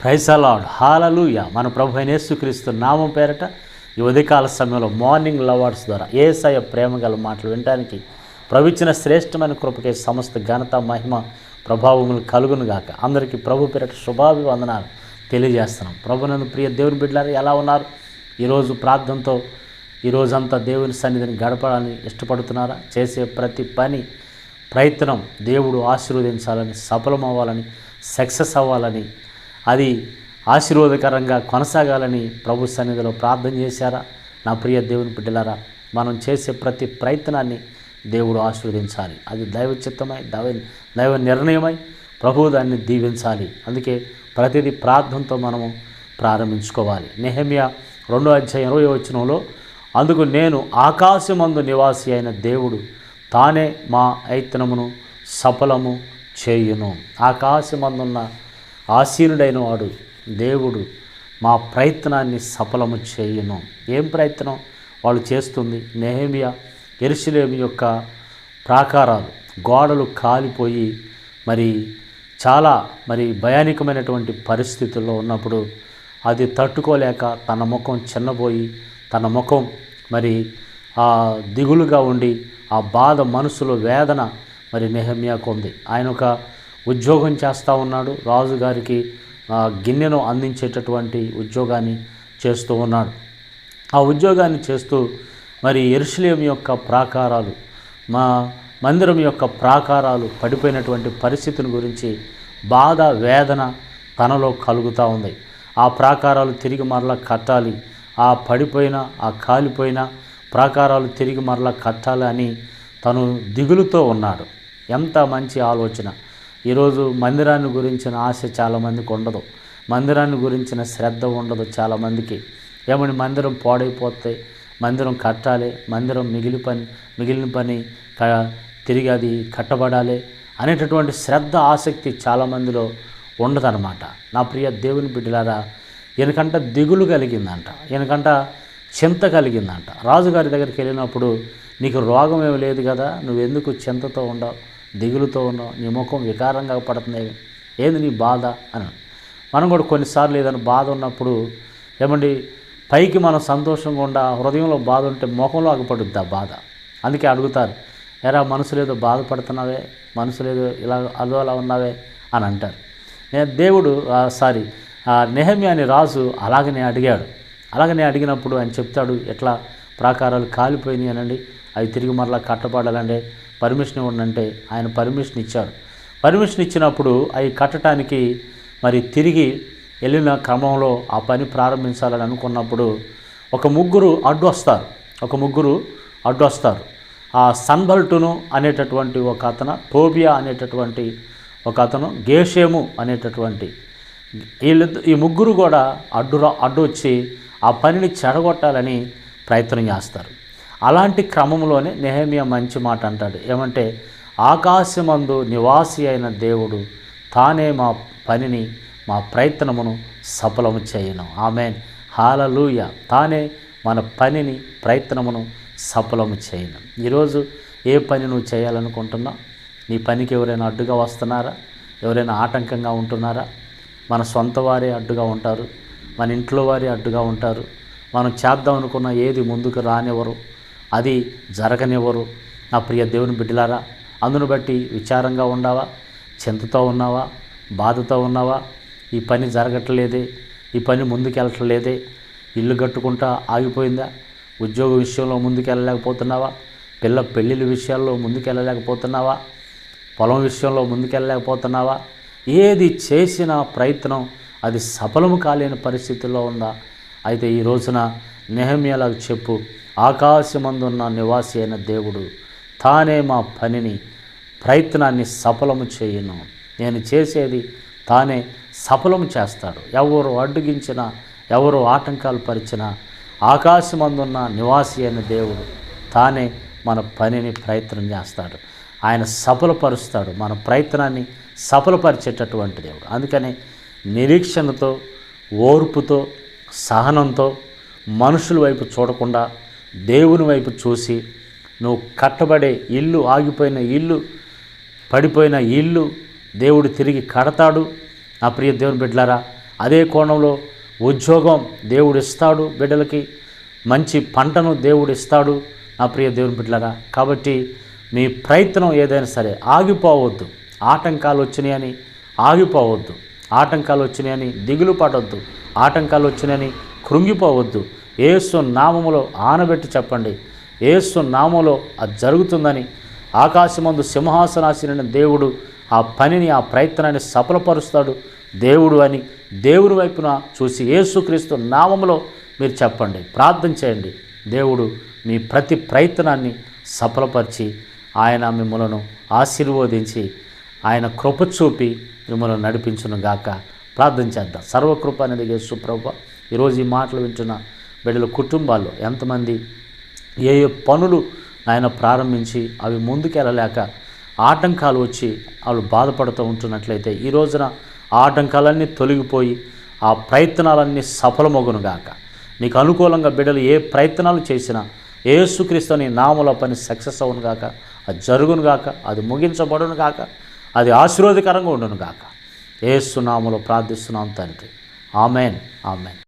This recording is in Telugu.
ప్రైసలాడ్ హాలలుయ మన ప్రభు అయిన యేసుక్రీస్తు నామం పేరట ఈ ఉదయకాల సమయంలో మార్నింగ్ లవర్స్ ద్వారా ఏసయ ప్రేమ గల మాటలు వినడానికి ప్రవిచ్చిన శ్రేష్టమైన కృపకే సమస్త ఘనత మహిమ ప్రభావములు కలుగును గాక. అందరికీ ప్రభు పేరట శుభాభివందనాలు తెలియజేస్తున్నాం. ప్రభునందు ప్రియ దేవుని బిడ్డలారు ఎలా ఉన్నారు? ఈరోజు ప్రార్థనతో ఈ రోజంతా దేవుని సన్నిధిని గడపడాలని ఇష్టపడుతున్నారా? చేసే ప్రతి పని ప్రయత్నం దేవుడు ఆశీర్వదించాలని సఫలమవ్వాలని సక్సెస్ అవ్వాలని అది ఆశీర్వాదకరంగా కొనసాగాలని ప్రభు సన్నిధిలో ప్రార్థన చేశారా? నా ప్రియ దేవుని బిడ్డలారా మనం చేసే ప్రతి ప్రయత్నాన్ని దేవుడు ఆశీర్వదించాలి. అది దైవ చిత్తమై దైవ దైవ నిర్ణయమై ప్రభు దాన్ని దీవించాలి. అందుకే ప్రతిదీ ప్రార్థనతో మనము ప్రారంభించుకోవాలి. నెహమియా రెండో అధ్యాయం ఇరవై వచనంలో అందుకు నేను ఆకాశమందు నివాసి అయిన దేవుడు తానే మా ఐతనమును సఫలము చేయును. ఆకాశమందున్న ఆశీనుడైన వాడు దేవుడు మా ప్రయత్నాన్ని సఫలము చేయును. ఏం ప్రయత్నం? వాళ్ళు చేస్తుంది నెహమియా ఎరుసలేమి యొక్క ప్రాకారాలు. గోడలు కాలిపోయి మరి చాలా మరి భయానికమైనటువంటి పరిస్థితుల్లో ఉన్నప్పుడు అది తట్టుకోలేక తన ముఖం చిన్నపోయి తన ముఖం మరి ఆ దిగులుగా ఉండి ఆ బాధ మనసులో వేదన మరి నెహమ్యాకు ఉంది. ఆయన ఒక ఉద్యోగం చేస్తూ ఉన్నాడు. రాజుగారికి ఆ గిన్నెను అందించేటటువంటి ఉద్యోగాన్ని చేస్తూ ఉన్నాడు. ఆ ఉద్యోగాన్ని చేస్తూ మరి ఎరుసలేం యొక్క ప్రాకారాలు మా మందిరం యొక్క ప్రాకారాలు పడిపోయినటువంటి పరిస్థితిని గురించి బాధ వేదన తనలో కలుగుతూ ఉంది. ఆ ప్రాకారాలు తిరిగి మరలా కట్టాలి. ఆ పడిపోయిన ఆ కాలిపోయిన ప్రాకారాలు తిరిగి మరలా కట్టాలి అని తను దిగులుతో ఉన్నాడు. ఎంత మంచి ఆలోచన. ఈరోజు మందిరాన్ని గురించిన ఆశ చాలామందికి ఉండదు. మందిరాన్ని గురించిన శ్రద్ధ ఉండదు చాలామందికి. ఏమని మందిరం పాడైపోతే మందిరం కట్టాలి మందిరం మిగిలి పని మిగిలిన పని తిరిగి అది కట్టబడాలి అనేటటువంటి శ్రద్ధ ఆసక్తి చాలామందిలో ఉండదన్నమాట. నా ప్రియ దేవుని బిడ్డలారా ఈయనకంట దిగులు కలిగిందంట. ఈయనకంట చింత కలిగిందంట. రాజుగారి దగ్గరికి వెళ్ళినప్పుడు నీకు రోగం ఏమి లేదు కదా నువ్వెందుకు చింతతో ఉండవు? దిగులుతో ఉన్నావు నీ ముఖం వికారంగా పడుతుంది. ఏంది నీ బాధ అని మనం కూడా కొన్నిసార్లు ఏదైనా బాధ ఉన్నప్పుడు ఏమండి పైకి మనం సంతోషంగా ఉండ హృదయంలో బాధ ఉంటే ముఖంలో ఆగపడుద్ది ఆ బాధ. అందుకే అడుగుతారు ఎరా మనసులేదో ఏదో బాధపడుతున్నావే మనసులో ఇలా అదో అలా ఉన్నావే? అని అంటారు. నేను దేవుడు సారీ నెహమి నెహమ్యా అనే రాజు అలాగనే అడిగాడు. అలాగనే అడిగినప్పుడు ఆయన చెప్తాడు ఎట్లా? ప్రాకారాలు కాలిపోయినాయి అనండి. అవి తిరిగి మరలా కట్టబడాలండి. పర్మిషన్ ఇవ్వండి అంటే ఆయన పర్మిషన్ ఇచ్చాడు. పర్మిషన్ ఇచ్చినప్పుడు అవి కట్టడానికి మరి తిరిగి వెళ్ళిన క్రమంలో ఆ పని ప్రారంభించాలని అనుకున్నప్పుడు ఒక ముగ్గురు అడ్డు వస్తారు ఒక ముగ్గురు అడ్డు వస్తారు ఆ సన్బల్టును అనేటటువంటి ఒక అతను టోబియా అనేటటువంటి ఒక అతను గేషేము అనేటటువంటి వీళ్ళు ఈ ముగ్గురు కూడా అడ్డు రా- అడ్డు వచ్చి ఆ పనిని చెడగొట్టాలని ప్రయత్నం చేస్తారు. అలాంటి క్రమంలోనే నెహమియా మంచి మాట అంటాడు. ఏమంటే ఆకాశమందు నివాసి అయిన దేవుడు తానే మా పనిని మా ప్రయత్నమును సఫలము చేయను. ఆమెన్. హాలలూయ. తానే మన పనిని ప్రయత్నమును సఫలము చేయను. ఈరోజు ఏ పని నువ్వు చేయాలనుకుంటున్నావు? నీ పనికి ఎవరైనా అడ్డుగా వస్తున్నారా? ఎవరైనా ఆటంకంగా ఉంటున్నారా? మన సొంత వారే అడ్డుగా ఉంటారు. మన ఇంట్లో వారే అడ్డుగా ఉంటారు. మనం చేద్దాం అనుకున్న ఏది ముందుకు రానివ్వరు. అది జరగనివ్వరు. నా ప్రియ దేవుని బిడ్డలారా అందును బట్టి విచారంగా ఉన్నావా? చింతతో ఉన్నావా? బాధతో ఉన్నావా? ఈ పని జరగట్లేదే. ఈ పని ముందుకెళ్ళట్లేదే. ఇల్లు కట్టుకుంటా ఆగిపోయిందా? ఉద్యోగ విషయంలో ముందుకెళ్ళలేకపోతున్నావా? పిల్ల పెళ్ళిళ్ళ విషయాల్లో ముందుకెళ్ళలేకపోతున్నావా? పొలం విషయంలో ముందుకెళ్ళలేకపోతున్నావా? ఏది చేసిన ప్రయత్నం అది సఫలము కాలేని పరిస్థితుల్లో ఉందా? అయితే ఈ రోజున నెహమ్యాలకు చెప్పు ఆకాశమందున్న నివాసి అయిన దేవుడు తానే మా పనిని ప్రయత్నాన్ని సఫలము చేయను. నేను చేసేది తానే సఫలము చేస్తాడు. ఎవరు అడ్డుగించినా ఎవరు ఆటంకాలు పరిచినా ఆకాశమందున్న నివాసి అయిన దేవుడు తానే మన పనిని ప్రయత్నం చేస్తాడు. ఆయన సఫలపరుస్తాడు. మన ప్రయత్నాన్ని సఫలపరిచేటటువంటి దేవుడు. అందుకని నిరీక్షణతో ఓర్పుతో సహనంతో మనుషుల వైపు చూడకుండా దేవుని వైపు చూసి నువ్వు కట్టబడే ఇల్లు ఆగిపోయిన ఇల్లు పడిపోయిన ఇల్లు దేవుడు తిరిగి కడతాడు. నా ప్రియ దేవుని బిడ్డలారా అదే కోణంలో ఉద్యోగం దేవుడు ఇస్తాడు బిడ్డలకి మంచి పంటను దేవుడు ఇస్తాడు నా ప్రియ దేవుని బిడ్డలారా. కాబట్టి మీ ప్రయత్నం ఏదైనా సరే ఆగిపోవద్దు. ఆటంకాలు వచ్చినాయని ఆగిపోవద్దు. ఆటంకాలు వచ్చినాయని దిగులు పడవద్దు ఆటంకాలు వచ్చినాయని కృంగిపోవద్దు. ఏసు నామములో ఆనబెట్టి చెప్పండి. ఏసు నామములో అది జరుగుతుందని ఆకాశమందు సింహాసనాశీన దేవుడు ఆ పనిని ఆ ప్రయత్నాన్ని సఫలపరుస్తాడు. దేవుడు అని దేవుడి వైపున చూసి యేసుక్రీస్తు నామములో మీరు చెప్పండి. ప్రార్థన చేయండి. దేవుడు మీ ప్రతి ప్రయత్నాన్ని సఫలపరిచి ఆయన మిమ్మలను ఆశీర్వదించి ఆయన కృప చూపి మిమ్మల్ని నడిపించును గాక. ప్రార్థన చేద్దాం. సర్వకృప అనేది యేసు ప్రభు. ఈరోజు ఈ మాటలు వింటున్న బిడ్డల కుటుంబాల్లో ఎంతమంది ఏ ఏ పనులు ఆయన ప్రారంభించి అవి ముందుకెళ్ళలేక ఆటంకాలు వచ్చి వాళ్ళు బాధపడుతూ ఉంటున్నట్లయితే ఈ రోజున ఆ ఆటంకాలన్నీ తొలగిపోయి ఆ ప్రయత్నాలన్నీ సఫలమగునుగాక నీకు అనుకూలంగా బిడ్డలు ఏ ప్రయత్నాలు చేసినా ఏసుక్రీస్తు నీ నామల పని సక్సెస్ అవునుగాక అది జరుగును గాక అది ముగించబడును గాక అది ఆశీర్వాదకరంగా ఉండునుగాక ఏసునామలో ఏసు నామలో ప్రార్థిస్తున్నాం తండ్రి. ఆమెన్. ఆమెన్.